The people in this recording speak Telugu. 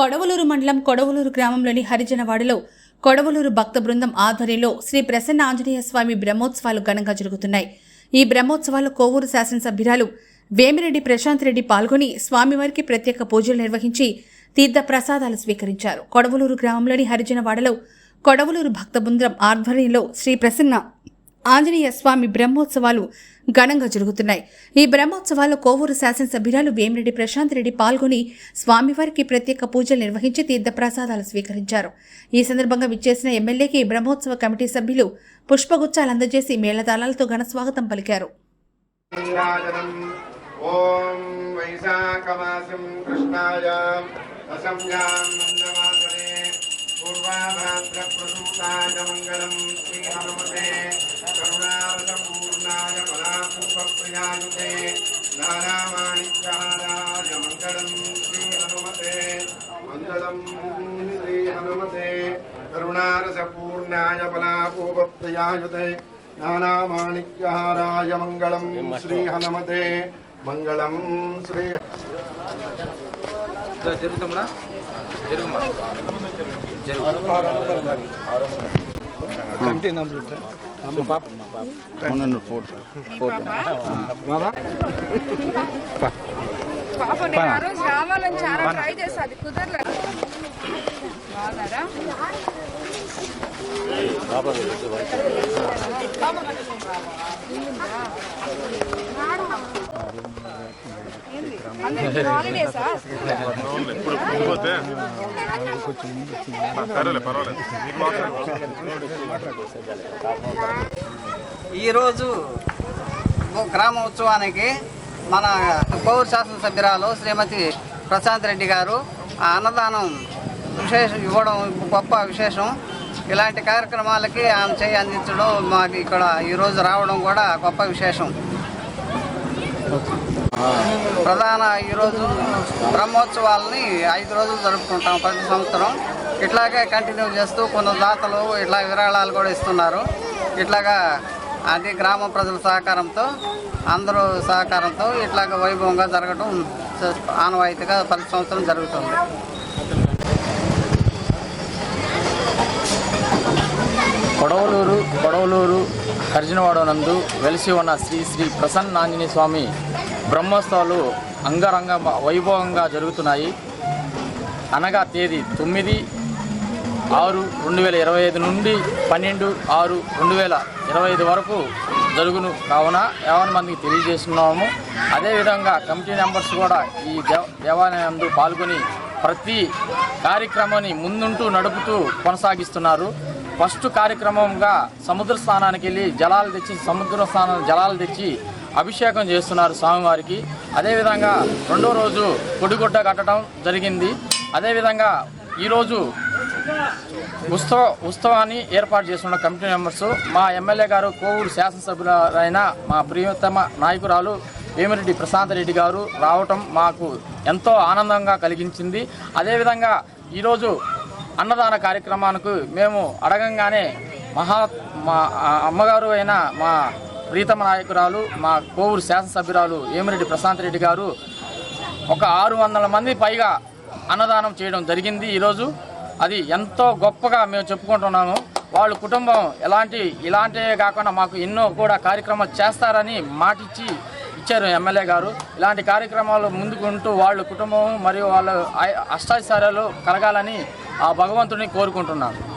కొడవలూరు మండలం కొడవలూరు గ్రామంలోని హరిజనవాడలో కొడవలూరు భక్త బృందం ఆధ్వర్యంలో శ్రీ ప్రసన్న ఆంజనేయ స్వామి బ్రహ్మోత్సవాలు ఘనంగా జరుగుతున్నాయి. ఈ బ్రహ్మోత్సవాల్లో కోవూరు శాసనసభ్యురాలు వేమిరెడ్డి ప్రశాంత్ రెడ్డి పాల్గొని స్వామివారికి ప్రత్యేక పూజలు నిర్వహించి తీర్థ ప్రసాదాలు స్వీకరించారు. కొడవలూరు గ్రామంలోని హరిజనవాడలో కొడవలూరు భక్త బృందం ఆధ్వర్యంలో శ్రీ ప్రసన్న ఆంజనేయ స్వామి బ్రహ్మోత్సవాలు ఘనంగా జరుగుతున్నాయి. ఈ బ్రహ్మోత్సవాల్లో కోవూరు శాసనసభ్యురాలు వేమిరెడ్డి ప్రశాంత్ రెడ్డి పాల్గొని స్వామివారికి ప్రత్యేక పూజలు నిర్వహించి తీర్థప్రసాదాలు స్వీకరించారు. ఈ సందర్భంగా విచ్చేసిన ఎమ్మెల్యేకి బ్రహ్మోత్సవ కమిటీ సభ్యులు పుష్పగుచ్చాలు అందజేసి మేళతాళాలతో ఘన స్వాగతం పలికారు. ఓం వైశాఖమాసం కృష్ణాయాం మంగళం. శ్రీ హనుమతే నానామాణిక్యహారాయ మంగళం శ్రీ హనుమతే మంగళం శ్రీ హనుమతే కరుణారస పూర్ణాయ బలాపూర్వప్రియాయుతే జ్ఞానామాణిక్యహారాయ మంగళం శ్రీ హనుమతే మంగళం శ్రీ జరుగుతామా జరుగుమా? జరుగు. రోజు రావాలని చాలా ట్రై చేస్తా అది కుదరలేదు. బాగున్నారా? ఈరోజు గ్రామ ఉత్సవానికి మన పౌర శాసనసభ్యురాలు శ్రీమతి ప్రశాంత్ రెడ్డి గారు ఆ అన్నదానం విశేషం ఇవ్వడం గొప్ప విశేషం. ఇలాంటి కార్యక్రమాలకి ఆమె చేయి అందించడం మాకు ఇక్కడ ఈరోజు రావడం కూడా గొప్ప విశేషం. ప్రధాన ఈరోజు బ్రహ్మోత్సవాలని ఐదు రోజులు జరుపుకుంటాం ప్రతి సంవత్సరం. ఇట్లాగే కంటిన్యూ చేస్తూ కొన్ని దాతలు ఇట్లా విరాళాలు కూడా ఇస్తున్నారు. ఇట్లాగా అది గ్రామ ప్రజల సహకారంతో అందరూ సహకారంతో ఇట్లాగ వైభవంగా జరగడం ఆనవాయితీగా ప్రతి సంవత్సరం జరుగుతుంది. తొడవలూరు కర్జనవాడనందు నందు వెలిసి ఉన్న శ్రీ శ్రీ ప్రసన్న ఆంజనేయ స్వామి బ్రహ్మోత్సవాలు అంగరంగ వైభవంగా జరుగుతున్నాయి. అనగా తేదీ తొమ్మిది ఆరు రెండు వేల ఇరవై ఐదు నుండి పన్నెండు ఆరు రెండు వేల ఇరవై ఐదు వరకు జరుగును. కావున యావన్ మందికి తెలియజేస్తున్నాము. అదేవిధంగా కమిటీ మెంబర్స్ కూడా ఈ దేవ దేవాలయందు పాల్గొని ప్రతి కార్యక్రమాన్ని ముందుంటూ నడుపుతూ కొనసాగిస్తున్నారు. ఫస్ట్ కార్యక్రమంగా సముద్ర స్నానానికి వెళ్ళి జలాలు తెచ్చి సముద్ర స్నానం జలాలు తెచ్చి అభిషేకం చేస్తున్నారు స్వామివారికి. అదేవిధంగా రెండో రోజు పొడిగుడ్డ కట్టడం జరిగింది. అదేవిధంగా ఈరోజు ఉత్సవ ఉత్సవాన్ని ఏర్పాటు చేస్తున్న కమిటీ మెంబర్స్ మా ఎమ్మెల్యే గారు కోవూరు శాసనసభ్యులైన మా ప్రియతమ నాయకురాలు వేమిరెడ్డి ప్రశాంత్ రెడ్డి గారు రావటం మాకు ఎంతో ఆనందంగా కలిగించింది. అదేవిధంగా ఈరోజు అన్నదాన కార్యక్రమానికి మేము అడగంగానే మహా మా అమ్మగారు అయిన మా ప్రీతమ నాయకురాలు మా కోవూరు శాసనసభ్యురాలు ఏమిరెడ్డి ప్రశాంత్ రెడ్డి గారు ఒక ఆరు వందల మంది పైగా అన్నదానం చేయడం జరిగింది ఈరోజు. అది ఎంతో గొప్పగా మేము చెప్పుకుంటున్నాము. వాళ్ళ కుటుంబం ఎలాంటి ఇలాంటివే కాకుండా మాకు ఎన్నో కూడా కార్యక్రమాలు చేస్తారని మాటిచ్చి ఇచ్చారు ఎమ్మెల్యే గారు. ఇలాంటి కార్యక్రమాలు ముందుకుంటూ వాళ్ళ కుటుంబం మరియు వాళ్ళ అష్టాచార్యాలు కలగాలని ఆ భగవంతుని కోరుకుంటున్నాను.